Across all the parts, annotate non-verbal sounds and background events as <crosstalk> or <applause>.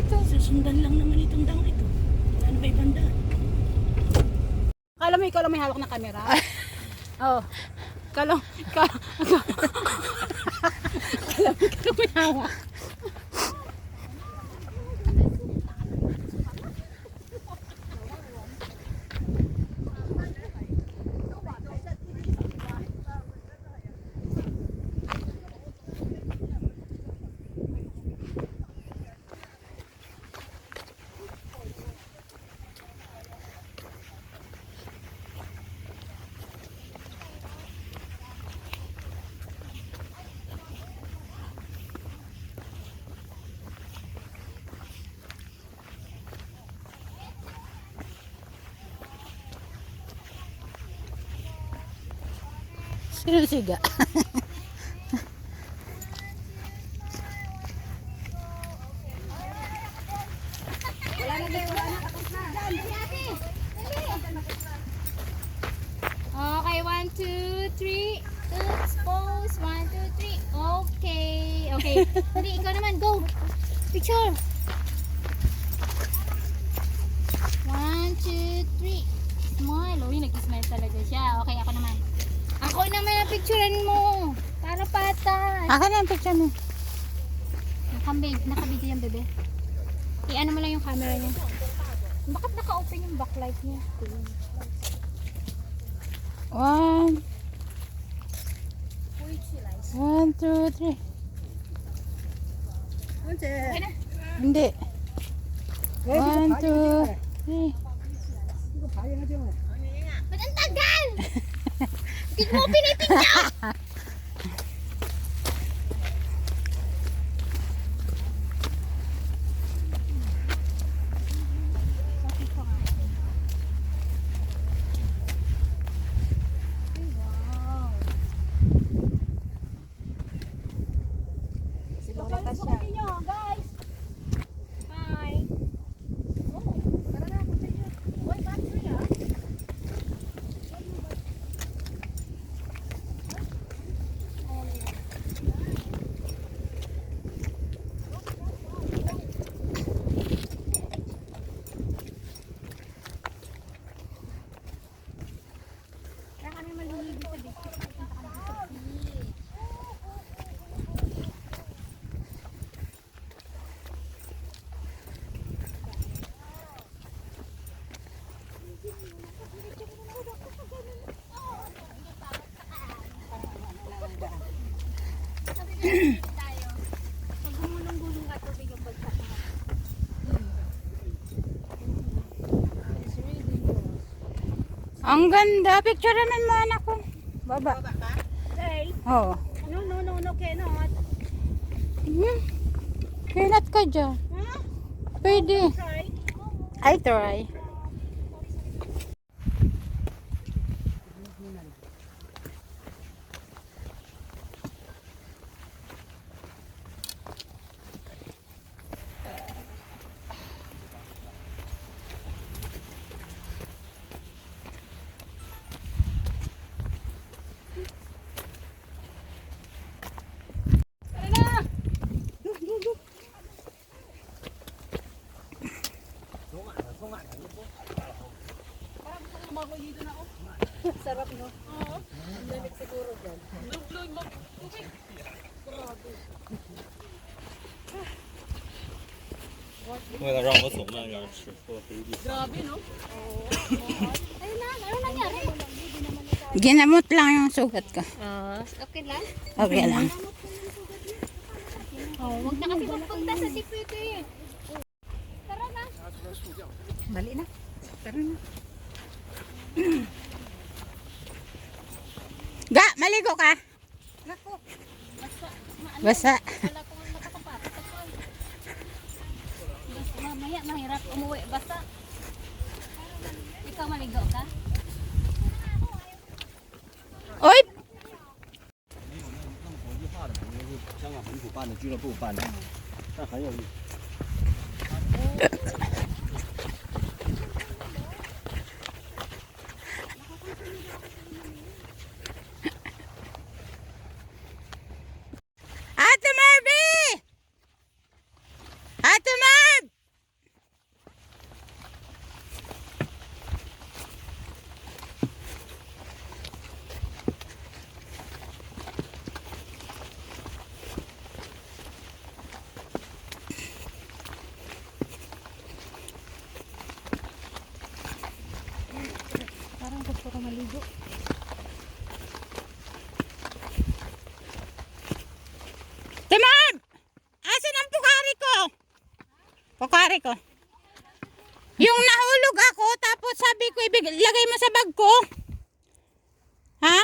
dito. Susundan lang naman itong dang ito. Ano ba ibang daan? Kala mo ikaw lang may hawak na camera? <laughs> Oo. Oh. Kala, kala, <laughs> <laughs> kala mo ikaw may hawak. Sino siga? Okay, one, two, three. Oops, pose. One, two, three. Okay. Okay. <laughs> Dali, ikaw naman. Go. Picture. One, two, three. Smile. Uy, nag-smile talaga siya. Okay, ako naman. Ang picturean mo. Para patas. Akin na yung picture mo. Nakabig, nakabig yan, bebe. I-ano mo lang yung camera niya. Bakit naka-open yung backlight niya? One. One, two, three. Okay na. Hindi. One, two, three. Hindi mo pinipicture! <laughs> tayo. Pag gumulong-gulong ka, tubig ang bagsak mo. Ang ganda. Picture naman mo anak ko. Baba. Hey, Oo. no, no, no, no, cannot. Hmm. Kinat ka dyan. Huh? Pwede. Try. I try. sarap, no? Oo. Ang lamig siguro dyan. Lugloy mo. Tubig. Wala lang ako sa mga yards. Grabe, no? Oo. Ayun na. Ayun nangyari. Ginamot lang yung sugat ko. Uh, okay lang? Okay lang. Oh, wag na kasi magpunta sa sipito eh. Tara na. Mali na. Tara na. <clears throat> Ga, maligo ka. Basa. Wala kong nakasapatos ako. Basta mamaya mahirap umuwi. Basta. Ikaw maligo ka? Oy! Maligo. Timon! Asan ang pukari ko? Pukari ko. Yung nahulog ako, tapos sabi ko, ibig, lagay mo sa bag ko. Ha?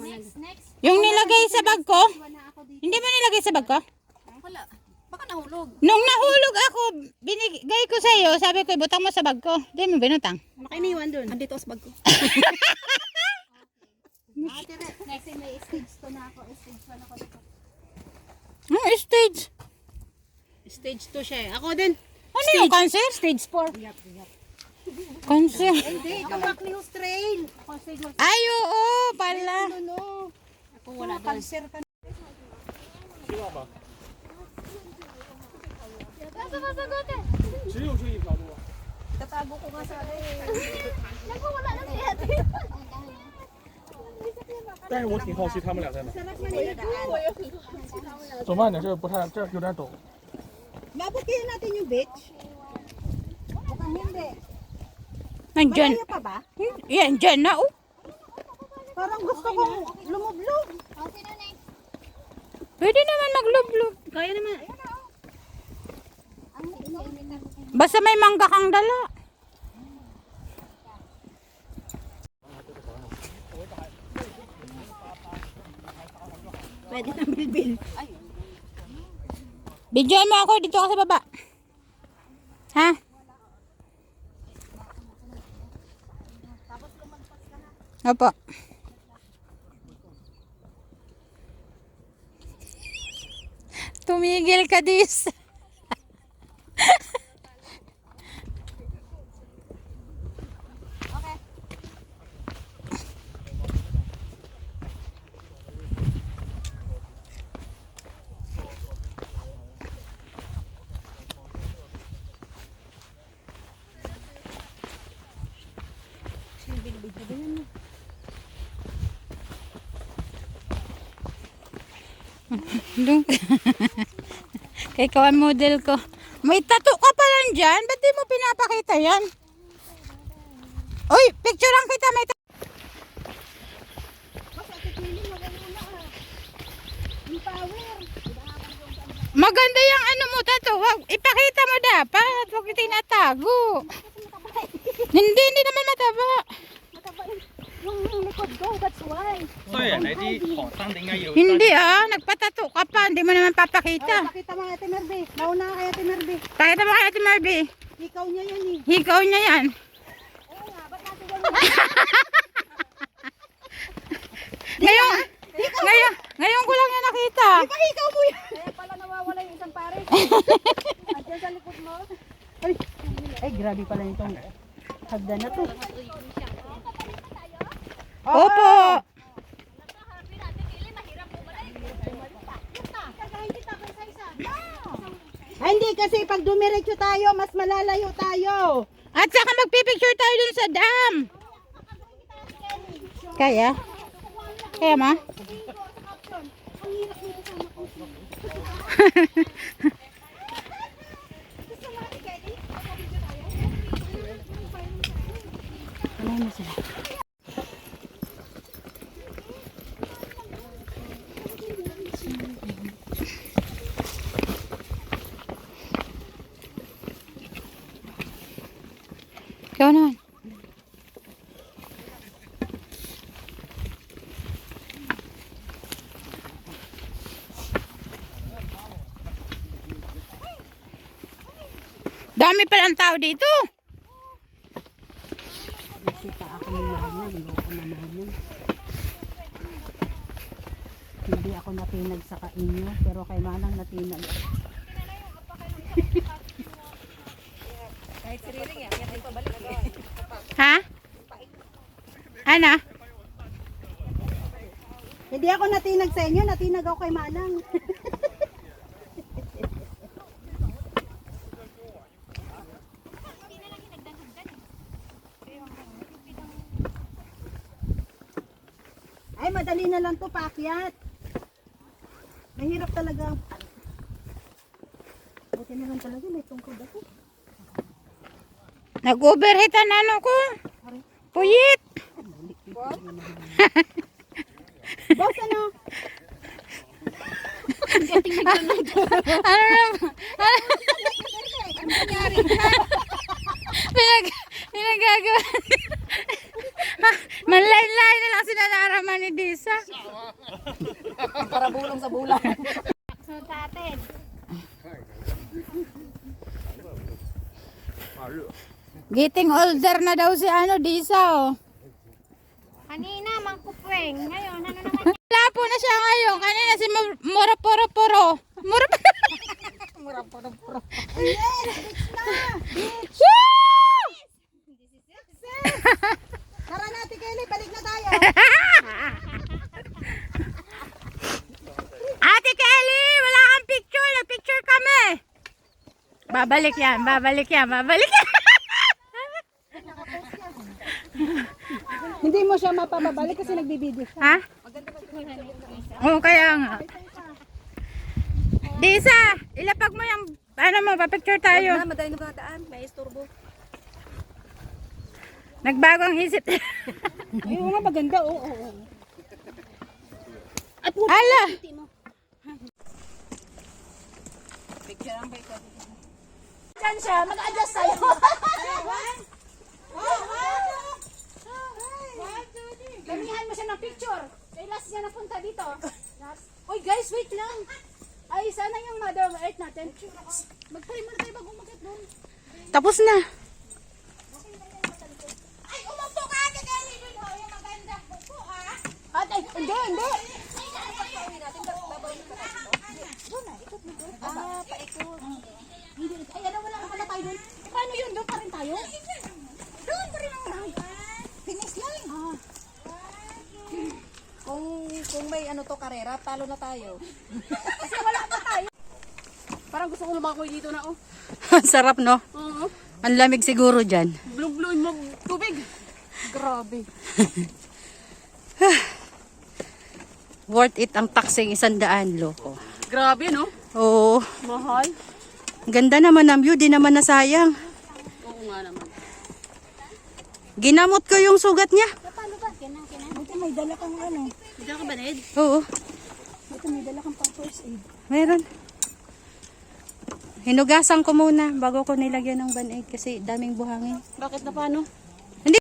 Next, next. Yung nilagay sa bag ko? Hindi mo nilagay sa bag ko? Wala. Nahulog. Nung nahulog ako, binigay ko sa iyo, sabi ko, butang mo sa bag ko. Hindi mo binutang. Makiniwan dun. Andito sa bag ko. <laughs> Next, may stage 2 na ako. Stage 1 ako dito. Hmm, stage. Stage 2 siya eh. Ako din. Ano yung cancer? Stage 4. Cancer. Hindi, ikaw stage 1. Ay, oo, pala. No. Ako wala doon. Cancer ka. Nasa kasagutin? 只有这一条路啊。 Tatago ko nga sa ano eh. Nagwawala na si ate. 但是我挺好奇他们俩在哪。 May daan. 走慢点，这个不太，这有点陡。 Mabukihin natin yung beach. Mukhang hindi. Nandyan. Malayo pa ba? Yan, dyan na, oh. Parang gusto kong lumublob. O, sino next? Pwede naman maglublob. Kaya naman. Basta may mangga kang dala. Pwede na bilbil. Bidyoan mo ako dito ka sa baba. Ha? Opo. Tumigil ka, dis. Doon. Kay kawan model ko. May tato ka pa lang dyan. Ba't di mo pinapakita yan? Uy, picturean kita. May tato. Maganda yung ano mo tato. Wag, ipakita mo dapat. Huwag tinatago. hindi, hindi naman mataba. Yung likod ko, that's why. So yan, ay di, oh, tanding nga yun. Hindi ah, nagpatato ka pa, hindi mo naman papakita. Oh, pakita mo Ate Merve. Nauna kay Ate Merve. Pakita mo kay Ate Merve. Hikaw niya yan eh. Hikaw niya yan. Oo nga, ba't natin Ngayon, ngayon, ngayon ko lang yan nakita. Di ba hikaw mo yan? Kaya pala nawawala yung isang pare. <laughs> Andiyan sa likod mo. Ay, ay grabe pala nitong hagdan na to. Opo. Ay, hindi kasi pag dumiretso tayo, mas malalayo tayo. At saka magpipicture tayo dun sa dam. Kaya? Kaya ma? <laughs> Ano mo sila? Ikaw naman. Dami palang tao dito. Nakita ako ng mama, hindi ako na mama. Hindi ako natinag sa kainyo, pero kay Manang natinag. Ha? Ano? Hindi ako natinag sa inyo, natinag ako kay Manang. <laughs> lang to paakyat. Mahirap talaga. Buti na lang talaga, may tungkod ako. Nag-overheat ang ano ko. Puyit. <laughs> Boss, ano? <laughs> Ano na? Pinag, pinagagawa. <laughs> Manlain-lain na lang sila ni Disa. <laughs> Para bulong sa bulang. So, tatid. Getting older na daw si ano, Disa oh. Kanina, mangkupweng. Ngayon, ano naman yan? <laughs> Wala po na siya ngayon. Kanina si Mur- Mura Poro Poro. Mura Mura Poro Poro. Tara natin, Kelly. Balik na tayo. Ate Kelly, wala kang picture. Nag-picture kami. Babalik yan, babalik yan, babalik yan. Hindi mo siya mapapabalik kasi nagbibideo siya. ha? Oo, kaya nga. Disa, ilapag mo yung, ano mo, papicture tayo. madali na daan. May istorbo. Nagbago ang isip. <laughs> Ay, oo nga, maganda. Oo, oo, oo. Ala! Diyan siya, mag-adjust tayo. <laughs> Damihan mo siya ng picture. Kay last niya napunta dito. Last. Uy guys, wait lang. Ay, sana yung Mother Earth natin. Mag-try muna tayo bago umakit doon. Tapos na. Ay, umupo ka ate Kelly dun ho. Yung maganda upo ha. Ate, hindi, hindi. Ah, paikot. Ay, ano, wala na pala tayo dun. Paano yun? Doon pa rin tayo? Doon pa rin ang Finish line. Ah. Kung kung may ano to karera, talo na tayo. <laughs> Kasi wala pa tayo. Parang gusto ko lumakoy dito na, oh. <laughs> Sarap, no? Oo. Ang lamig siguro dyan. Blue-bluein mo tubig. Grabe. <sighs> Worth it ang taxing isandaan, loko. Grabe, no? Oo. Mahal. Ganda naman ang view, di naman nasayang. Oo nga naman. Ginamot ko yung sugat niya. Buti may dala kang ano. May dala ka ba, Ned? Oo, Buti may dala kang pang first aid. meron. Hinugasan ko muna bago ko nilagyan ng band-aid kasi daming buhangin. Bakit na paano?